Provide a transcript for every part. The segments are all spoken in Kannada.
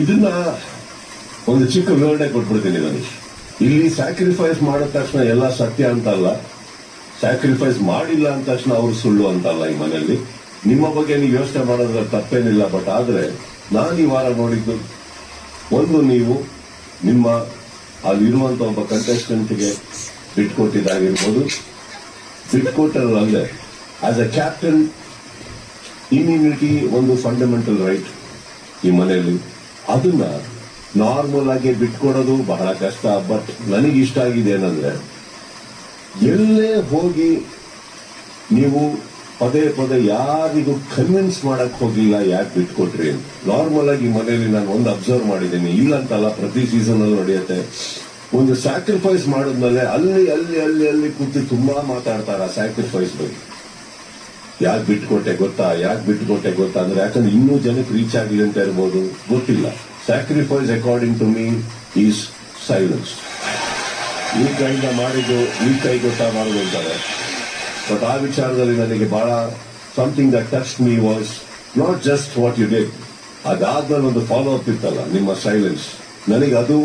ಇದನ್ನ ಒಂದು ಚಿಕ್ಕ ವಿವರಣೆ ಕೊಟ್ಬಿಡ್ತೀನಿ ನಾನು. ಇಲ್ಲಿ ಸ್ಯಾಕ್ರಿಫೈಸ್ ಮಾಡಿದ ತಕ್ಷಣ ಎಲ್ಲ ಸತ್ಯ ಅಂತಲ್ಲ ಸ್ಯಾಕ್ರಿಫೈಸ್ ಮಾಡಿಲ್ಲ ಅಂದ ತಕ್ಷಣ ಅವ್ರು ಸುಳ್ಳು ಅಂತಲ್ಲ ಈ ಮನೆಯಲ್ಲಿ. ನಿಮ್ಮ ಬಗ್ಗೆ ನೀವು ಯೋಚನೆ ಮಾಡೋದ್ರ ತಪ್ಪೇನಿಲ್ಲ ಬಟ್ ಆದ್ರೆ ನಾನು ಈ ವಾರ ನೋಡಿದ್ದು ಒಂದು ನೀವು ನಿಮ್ಮ ಅಲ್ಲಿರುವಂತ ಒಬ್ಬ ಕಂಟೆಸ್ಟೆಂಟ್ಗೆ ಬಿಟ್ಕೊಟ್ಟಿದ್ದಾಗಿರ್ಬೋದು ಬಿಟ್ಕೊಟ್ಟರಲ್ಲದೆ ಆಸ್ ಅ ಕ್ಯಾಪ್ಟನ್ ಇಮ್ಯುನಿಟಿ ಒಂದು ಫಂಡಮೆಂಟಲ್ ರೈಟ್ ಈ ಮನೆಯಲ್ಲಿ. ಅದನ್ನ ನಾರ್ಮಲ್ ಆಗಿ ಬಿಟ್ಕೊಡೋದು ಬಹಳ ಕಷ್ಟ ಬಟ್ ನನಗೆ ಇಷ್ಟ ಆಗಿದೆ ಏನಂದ್ರೆ, ಎಲ್ಲೇ ಹೋಗಿ ನೀವು ಪದೇ ಪದೇ ಯಾರಿಗೂ ಕನ್ವಿನ್ಸ್ ಮಾಡಕ್ ಹೋಗಿಲ್ಲ, ಯಾಕೆ ಬಿಟ್ಕೊಟ್ರಿ ನಾರ್ಮಲ್ ಆಗಿ ಮನೆಯಲ್ಲಿ ನಾನು ಒಂದು ಅಬ್ಸರ್ವ್ ಮಾಡಿದ್ದೀನಿ. ಇಲ್ಲ ಅಂತಲ್ಲ ಪ್ರತಿ ಸೀಸನ್ ಅಲ್ಲಿ ನಡೆಯುತ್ತೆ. ಒಂದು ಸ್ಯಾಕ್ರಿಫೈಸ್ ಮಾಡಿದ್ಮೇಲೆ ಅಲ್ಲಿ ಅಲ್ಲಿ ಅಲ್ಲಿ ಅಲ್ಲಿ ಕೂತು ತುಂಬಾ ಮಾತಾಡ್ತಾರ ಸ್ಯಾಕ್ರಿಫೈಸ್ ಬಗ್ಗೆ. ಯಾಕೆ ಬಿಟ್ಕೊಟ್ಟೆ ಗೊತ್ತಾ? ಯಾಕೆ ಬಿಟ್ಕೊಟ್ಟೆ ಗೊತ್ತಾ? ಅಂದ್ರೆ ಯಾಕಂದ್ರೆ ಇನ್ನೂ ಜನಕ್ಕೆ ರೀಚ್ ಆಗಿದೆ ಅಂತ ಇರ್ಬೋದು ಗೊತ್ತಿಲ್ಲ. Sacrifice according to me is silence ಈ ಕೈಯಿಂದ ಮಾಡಿದ್ದು, ಈ ಕೈ ಗೊತ್ತಾ ಮಾಡೋದು ಅಂತಾರೆ. ಬಟ್ ಆ ವಿಚಾರದಲ್ಲಿ ನನಗೆ ಬಹಳ something that touch me was not just what you did ಅದಾದ್ಮೇಲೆ ಒಂದು ಫಾಲೋ ಅಪ್ ಇತ್ತಲ್ಲ, ನಿಮ್ಮ ಸೈಲೆನ್ಸ್ ನನಗೆ ಅದು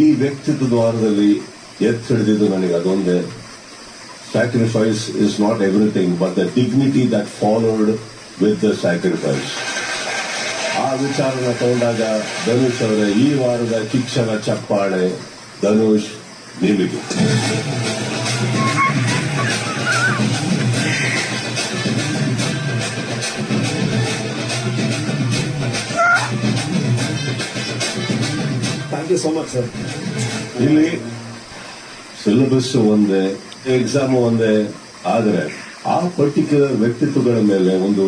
ಈ ವ್ಯಕ್ತಿತ್ವ ದ್ವಾರದಲ್ಲಿ ಎತ್ತಿ ಹಿಡಿದಿದ್ದು ನನಗೆ ಅದೊಂದೇ sacrifice is not everything, but the dignity that followed with the sacrifice. ಆ ವಿಚಾರನ ತಗೊಂಡಾಗ ಧನುಷ್ ಅವರ ಈ ವಾರದ ಕಿಚ್ಚನ ಚಪ್ಪಾಳೆ ಧನುಷ್ ನಿಮಗೆ thank you so much sir ಇಲ್ಲಿ ಸಿಲೆಬಸ್ ಒಂದೇ ಎಕ್ಸಾಮ್ ಒಂದೇ, ಆದರೆ ಆ ಪರ್ಟಿಕ್ಯುಲರ್ ವ್ಯಕ್ತಿತ್ವಗಳ ಮೇಲೆ ಒಂದು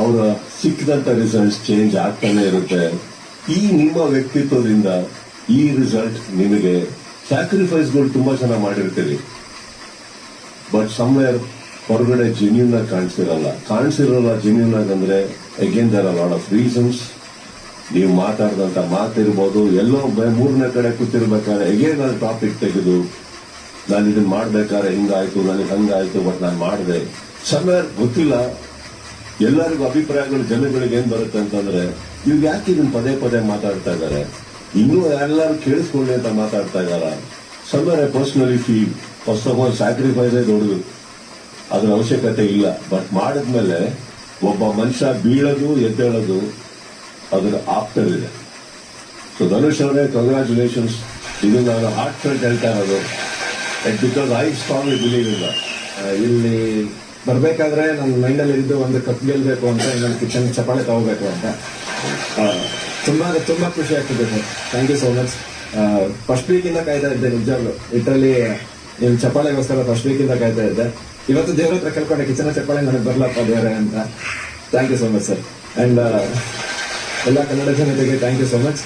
ಅವರ ಸಿಕ್ಕಿದಂತ ರಿಸಲ್ಟ್ಸ್ ಚೇಂಜ್ ಆಗ್ತಾನೆ ಇರುತ್ತೆ. ಈ ನಿಮ್ಮ ವ್ಯಕ್ತಿತ್ವದಿಂದ ಈ ರಿಸಲ್ಟ್ ನಿಮಗೆ ಸ್ಯಾಕ್ರಿಫೈಸ್ಗಳು ತುಂಬಾ ಚೆನ್ನಾಗಿ ಮಾಡಿರ್ತೀರಿ. ಬಟ್ ಸಮ್ವೇರ್ ಹೊರಗಡೆ ಜೆನ್ಯೂನ್ ಆಗಿ ಕಾಣಿಸಿರಲ್ಲ. ಕಾಣಿಸಿರಲ್ಲ ಜೆನ್ಯೂನ್ ಆಗಿ ಅಂದ್ರೆ again there lot of reasons ನೀವು ಮಾತಾಡಿದಂತ ಮಾತಿರ್ಬೋದು, ಎಲ್ಲೋ ಮೂರನೇ ಕಡೆ ಕೂತಿರ್ಬೇಕಾದ್ರೆ ಅಗೇನ್ ಟಾಪಿಕ್ ತೆಗೆದು ನಾನು ಇದನ್ನ ಮಾಡ್ಬೇಕಾದ್ರೆ ಹಿಂಗಾಯ್ತು, ನನಗೆ ಹಂಗಾಯ್ತು ಬಟ್ ನಾನು ಮಾಡಿದೆ. ಸಮಯ ಗೊತ್ತಿಲ್ಲ. ಎಲ್ಲರಿಗೂ ಅಭಿಪ್ರಾಯಗಳು, ಜನಗಳಿಗೆ ಏನ್ ಬರುತ್ತೆ ಅಂತಂದ್ರೆ, ಇವ್ರು ಯಾಕೆ ಇದನ್ನ ಪದೇ ಪದೇ ಮಾತಾಡ್ತಾ ಇದ್ದಾರೆ ಇನ್ನೂ ಎಲ್ಲರೂ ಕೇಳಿಸ್ಕೊಳ್ಳಿ ಅಂತ ಮಾತಾಡ್ತಾ ಇದಾರ. Summer I personally feel first of all sacrifice ದೊಡ್ಡದು. ಅದ್ರ ಅವಶ್ಯಕತೆ ಇಲ್ಲ. ಬಟ್ ಮಾಡಿದ್ಮೇಲೆ ಒಬ್ಬ ಮನುಷ್ಯ ಬೀಳೋದು, ಎದ್ದೇಳೋದು, ಅದರ ಆಪ್ತವಿದೆ ಸೊ ಧನುಷ್ ಅವರೇ ಕಂಗ್ರ್ಯಾಚುಲೇಷನ್ಸ್ ಇದು ನಾನು ಹಾರ್ಟ್ ಫೆಲ್ಟ್ ಹೇಳ್ತಾ ಇರೋದು. ಬಿಕಾಸ್ ಐ ಸ್ಟ್ರಾಂಗ್ಲಿ ಬಿಲೀವ್ ಇಲ್ಲ ಇಲ್ಲಿ ಬರಬೇಕಾದ್ರೆ ನನ್ನ ಮೈಂಡಲ್ಲಿ ಇದ್ದು ಒಂದು ಕಪ್ ಗೆಲ್ಲಬೇಕು ಅಂತ, ಇನ್ನೊಂದು ಕಿಚನ್ ಚಪಾಳೆ ತಗೋಬೇಕು ಅಂತ. ತುಂಬ ತುಂಬಾ ತುಂಬಾ ಖುಷಿ ಆಗ್ತಿದೆ sir. Thank you so much first ವೀಕಿಂದ ಕಾಯ್ತಾ ಇದ್ದೆ ನಿಜವಾಗ್ಲು. ಇಟ್ರಲ್ಲಿ ನಿಮ್ ಚಪಾಳೆಗೋಸ್ಕರ ಫಸ್ಟ್ ವೀಕಿಂದ ಕಾಯ್ತಾ ಇದ್ದೆ. ಇವತ್ತು ದೇವ್ರ ಹತ್ರ ಕೇಳ್ಕೊಂಡೆ, ಕಿಚನ ಚಪಾಳೆ ನನಗೆ ಬರ್ಲಪ್ಪ ದೇವ್ರೆ ಅಂತ. Thank you so much sir and ಎಲ್ಲ ಕನ್ನಡ ಜನತೆಗೆ ಥ್ಯಾಂಕ್ ಯು ಸೋ ಮಚ್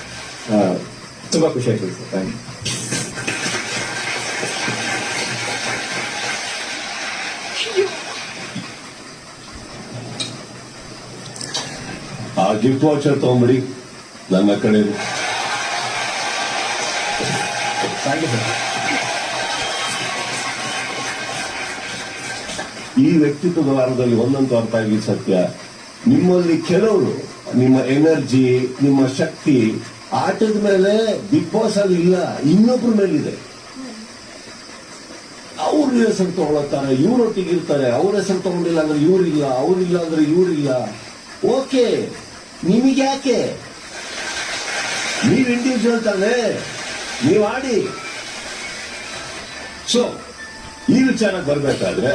ತುಂಬಾ ಖುಷಿ ಆಗ್ತಿದೆ sir thank you gift voucher ತಗೊಂಬಿಡಿ ನನ್ನ ಕಡೆ ಈ ವ್ಯಕ್ತಿತ್ವದ ವಾರದಲ್ಲಿ ಒಂದಂತೂ ಅರ್ಥ ಆಗಿ ಸತ್ಯ. ನಿಮ್ಮಲ್ಲಿ ಕೆಲವರು ನಿಮ್ಮ ಎನರ್ಜಿ ನಿಮ್ಮ ಶಕ್ತಿ ಆಟದ ಮೇಲೆ ಬಿಗ್ ಬಾಸ್ ಅಲ್ಲಿ ಇಲ್ಲ ಇನ್ನೊಬ್ರ ಮೇಲಿದೆ. ಅವ್ರ ಹೆಸರು ತಗೊಳತ್ತಾರೆ ಇವ್ರೊಟ್ಟಿಗೆ ಇರ್ತಾರೆ ಅವ್ರ ಹೆಸರು ತಗೊಂಡಿಲ್ಲ ಅಂದ್ರೆ ಇವ್ರಿಲ್ಲ ಅವ್ರಿಲ್ಲ ಅಂದ್ರೆ ಇವ್ರಿಲ್ಲ. ಓಕೆ. ನಿಮಗೆ ಯಾಕೆ? ನೀವು ಇಂಡಿವಿಜುವಲ್ ತಾನೆ ನೀವು ಆಡಿ. ಸೊ ಈ ವಿಚಾರಕ್ಕೆ ಬರ್ಬೇಕಾದ್ರೆ